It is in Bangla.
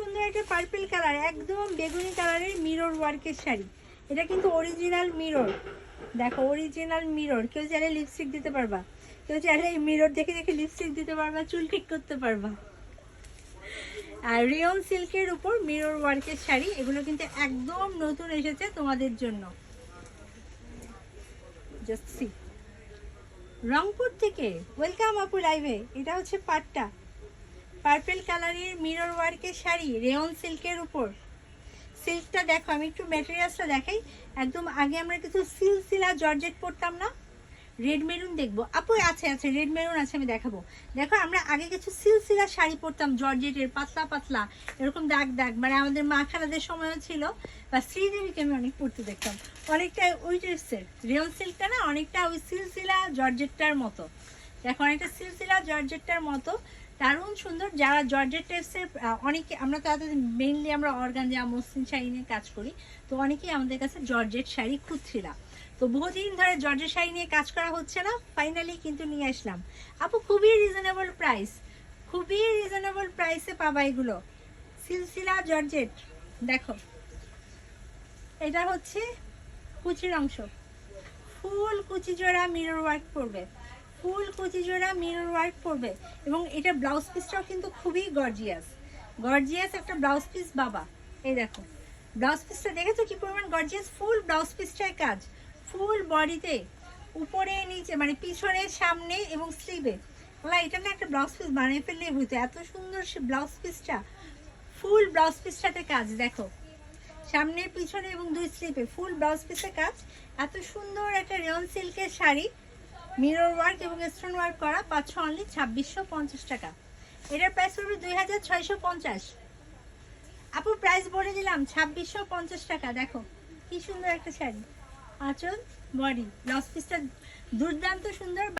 সুন্দর একটা পার্পল কালার একদম বেগুনি কালারের মিরর ওয়ার্কের শাড়ি। এটা কিন্তু অরিজিনাল মিরর দেখো অরিজিনাল মিরর কেউ চাইলে লিপস্টিক দিতে পারবা। কেউ চাইলে এই মিরর দেখে দেখে লিপস্টিক দিতে পারবা, চুল ঠিক করতে পারবা। আর রিয়ন সিল্কের উপর মিরর ওয়ার্কের শাড়ি, এগুলো কিন্তু একদম নতুন এসেছে তোমাদের জন্য। জাস্ট সি রংপুর থেকে ওয়েলকাম আপু লাইভে এটা হচ্ছে পাটটা। পার্পল কালারের মিরর ওয়ার্কের শাড়ি, রেয়ন সিল্কের উপর। সিল্কটা দেখো, আমি একটু ম্যাটেরিয়ালসটা দেখাই। একদম আগে আমরা কিছু সিলসিলা জর্জেট পরতাম না? রেড মেরুন দেখব। আপু, আছে আছে রেড মেরুন আছে, আমি দেখাবো। দেখো, আমরা আগে কিছু সিলসিলা শাড়ি পরতাম জর্জেটের, পাতলা পাতলা, এরকম দাগ দাগ। মানে আমাদের মা খালাদের সময়ও ছিল, বা শ্রীদেবীকে আমি অনেক পরতে দেখতাম। অনেকটা ওই ড্রেসের রিয়ন সিল্কটা না, অনেকটা ওই সিলসিলা জর্জেটটার মতো। দেখো, অনেকটা সিলসিলা জর্জেটটার মতো। দারুণ সুন্দর। যারা জর্জেট টেস্টের অনেকে, আমরা তাদের মেইনলি আমরা অর্গানজা মসলিন শাড়ি নিয়ে কাজ করি, তো অনেকেই আমাদের কাছে জর্জেট শাড়ি খুঁজছিলাম তো বহুদিন ধরে জর্জেট শাড়ি নিয়ে কাজ করা হচ্ছে না ফাইনালি কিন্তু নিয়ে আসলাম। আপু, খুবই রিজনেবল প্রাইস খুবই রিজনেবল প্রাইসে পাবা এগুলো। সিলসিলা জর্জেট দেখো। এটা হচ্ছে কুচির অংশ। ফুল কুচি জোড়া মিরর ওয়ার্ক করবে ফুল কুচি জোড়া মিরর ওয়ার্ক করবে এবং এটা ব্লাউজ পিসটাও কিন্তু খুবই গর্জিয়াস গর্জিয়াস একটা ব্লাউজ পিস বাবা। এই দেখো। ব্লাউজ পিসটা দেখেছ কি পরিমাণ গর্জিয়াস ফুল ব্লাউজ পিসটায় কাজ। ফুল বডিতে উপরে, নিচে মানে পিছনে, সামনে এবং স্লিভে বলা এটা না একটা ব্লাউজ পিস বানিয়ে ফেললে হইতো এত সুন্দর সে ব্লাউজ পিসটা ফুল ব্লাউজ পিসটাতে কাজ, দেখো। সামনে, পিছনে এবং দুই স্লিপে ফুল ব্লাউজ পিসে কাজ। এত সুন্দর একটা রেয়ন সিল্কের শাড়ি। মিরর ওয়ার্ক এবং স্টোন ওয়ার্ক করা পাঁচশো অনলি ছাব্বিশশো পঞ্চাশ টাকা। এটার প্রাইস পড়বে দুই হাজার ছয়শো পঞ্চাশ। আপু প্রাইস বলে দিলাম, ছাব্বিশশো পঞ্চাশ টাকা। দেখো, কি সুন্দর একটা শাড়ি। আঁচল বডি লস পিসটা দুর্দান্ত সুন্দর।